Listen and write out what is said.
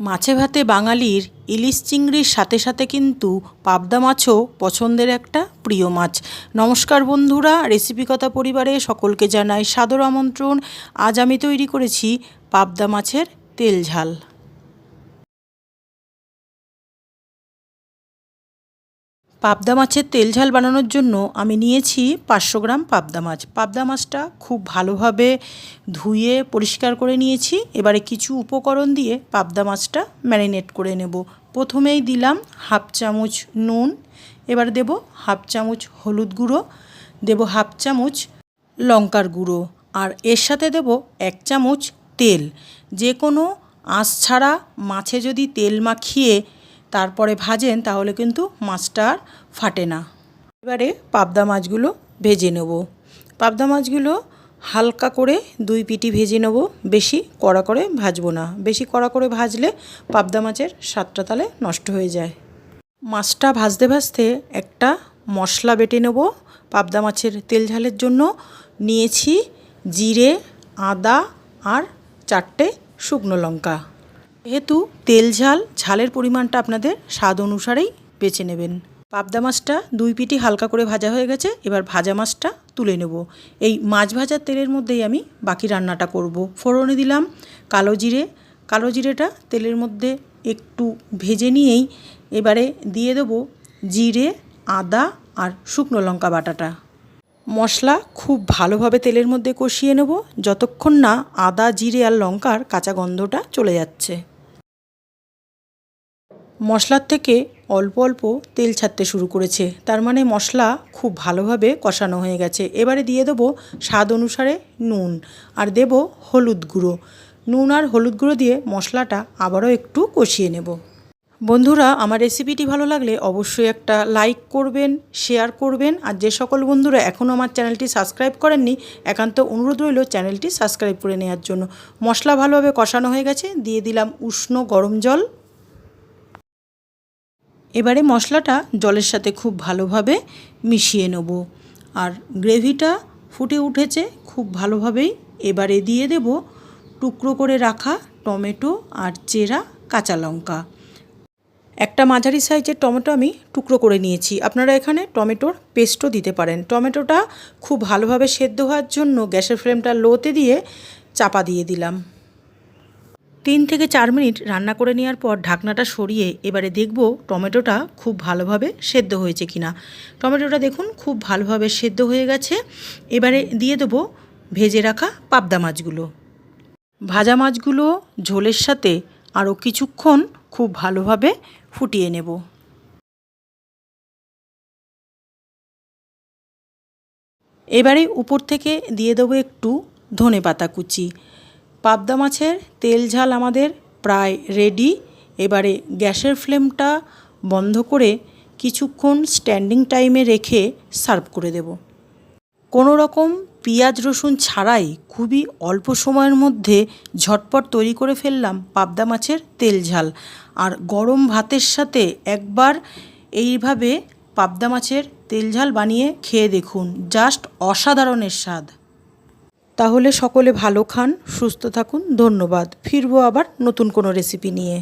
মাছে ভাতে বাঙালির ইলিশ চিংড়ির সাথে সাথে কিন্তু পাবদা মাছও পছন্দের একটা প্রিয় মাছ। নমস্কার বন্ধুরা রেসিপি কথা পরিবারে সকলকে জানাই সাদর আমন্ত্রণ। আজ আমি তৈরি করেছি পাবদা মাছের তেল ঝাল। পাবদা মাছের তেল ঝাল বানানোর জন্য আমি নিয়েছি পাঁচশো গ্রাম পাবদা মাছ। পাবদা মাছটা খুব ভালোভাবে ধুয়ে পরিষ্কার করে নিয়েছি। এবারে কিছু উপকরণ দিয়ে পাবদা মাছটা ম্যারিনেট করে নেব। প্রথমেই দিলাম হাফ চামচ নুন, এবার দেব হাফ চামচ হলুদ গুঁড়ো, দেব হাফ চামচ লঙ্কার গুঁড়ো, আর এর সাথে দেব এক চামচ তেল। যে কোনো আঁশ ছাড়া মাছে যদি তেল মাখিয়ে তারপরে ভাজেন, তাহলে কিন্তু মাছটা আর ফাটে না। এবারে পাবদা মাছগুলো ভেজে নেব। পাবদা মাছগুলো হালকা করে দুই পিটি ভেজে নেব। বেশি কড়া করে ভাজবো না। বেশি কড়া করে ভাজলে পাবদা মাছের স্বাদটা তাহলে নষ্ট হয়ে যায়। মাছটা ভাজতে ভাজতে একটা মশলা বেটে নেব। পাবদা মাছের তেল ঝালের জন্য নিয়েছি জিরে, আদা আর চারটে শুকনো লঙ্কা। যেহেতু তেল ঝাল, ঝালের পরিমাণটা আপনাদের স্বাদ অনুসারেই বেছে নেবেন। পাবদা মাছটা দুই পিটি হালকা করে ভাজা হয়ে গেছে, এবার ভাজা মাছটা তুলে নেব। এই মাছ ভাজার তেলের মধ্যেই আমি বাকি রান্নাটা করব। ফোড়নে দিলাম কালো জিরে। কালো জিরেটা তেলের মধ্যে একটু ভেজে নিয়েই এবারে দিয়ে দেবো জিরে, আদা আর শুকনো লঙ্কা বাটাটা। মশলা খুব ভালোভাবে তেলের মধ্যে কষিয়ে নেব, যতক্ষণ না আদা, জিরে আর লঙ্কার কাঁচা গন্ধটা চলে যাচ্ছে। মশলার থেকে অল্প অল্প তেল ছাড়তে শুরু করেছে। তার মানে মশলা খুব ভালোভাবে কষানো হয়ে গেছে। এবারে দিয়ে দেবো স্বাদ অনুসারে নুন আর দেব হলুদ গুঁড়ো। নুন আর হলুদ গুঁড়ো দিয়ে মশলাটা আবারও একটু কষিয়ে নেব। বন্ধুরা, আমার রেসিপিটি ভালো লাগলে অবশ্যই একটা লাইক করবেন, শেয়ার করবেন আর যে সকল বন্ধুরা এখনও আমার চ্যানেলটি সাবস্ক্রাইব করেননি, একান্ত অনুরোধ রইল চ্যানেলটি সাবস্ক্রাইব করে নেওয়ার জন্য। মশলা ভালোভাবে কষানো হয়ে গেছে, দিয়ে দিলাম উষ্ণ গরম জল। এবারে মশলাটা জলের সাথে খুব ভালোভাবে মিশিয়ে নেব। আর গ্রেভিটা ফুটে উঠেছে খুব ভালোভাবেই। এবারে দিয়ে দেব টুকরো করে রাখা টমেটো আর চেরা কাঁচা লঙ্কা। একটা মাঝারি সাইজের টমেটো আমি টুকরো করে নিয়েছি। আপনারা এখানে টমেটোর পেস্টও দিতে পারেন। টমেটোটা খুব ভালোভাবে সেদ্ধ হওয়ার জন্য গ্যাসের ফ্লেমটা লোতে দিয়ে চাপা দিয়ে দিলাম। তিন থেকে চার মিনিট রান্না করে নেওয়ার পর ঢাকনাটা সরিয়ে এবারে দেখব টমেটোটা খুব ভালোভাবে সেদ্ধ হয়েছে কিনা। টমেটোটা দেখুন খুব ভালোভাবে সেদ্ধ হয়ে গেছে। এবারে দিয়ে দেবো ভেজে রাখা পাবদা মাছগুলো। ভাজা মাছগুলো ঝোলের সাথে আরও কিছুক্ষণ খুব ভালোভাবে ফুটিয়ে নেব। এবারে উপর থেকে দিয়ে দেবো একটু ধনে পাতা কুচি। পাবদা মাছের তেল ঝাল আমাদের প্রায় রেডি এবারে গ্যাসের ফ্লেমটা বন্ধ করে কিছুক্ষণ স্ট্যান্ডিং টাইমে রেখে সার্ভ করে দেব। কোনো রকম পেঁয়াজ, রসুন ছাড়াই খুবই অল্প সময়ের মধ্যে ঝটপট তৈরি করে ফেললাম পাবদা মাছের তেল ঝাল। আর গরম ভাতের সাথে একবার এইভাবে পাবদা মাছের তেল ঝাল বানিয়ে খেয়ে দেখুন জাস্ট অসাধারণের স্বাদ। তাহলে সকলে ভালো খান সুস্থ থাকুন ধন্যবাদ। ফিরবো আবার নতুন কোনো রেসিপি নিয়ে।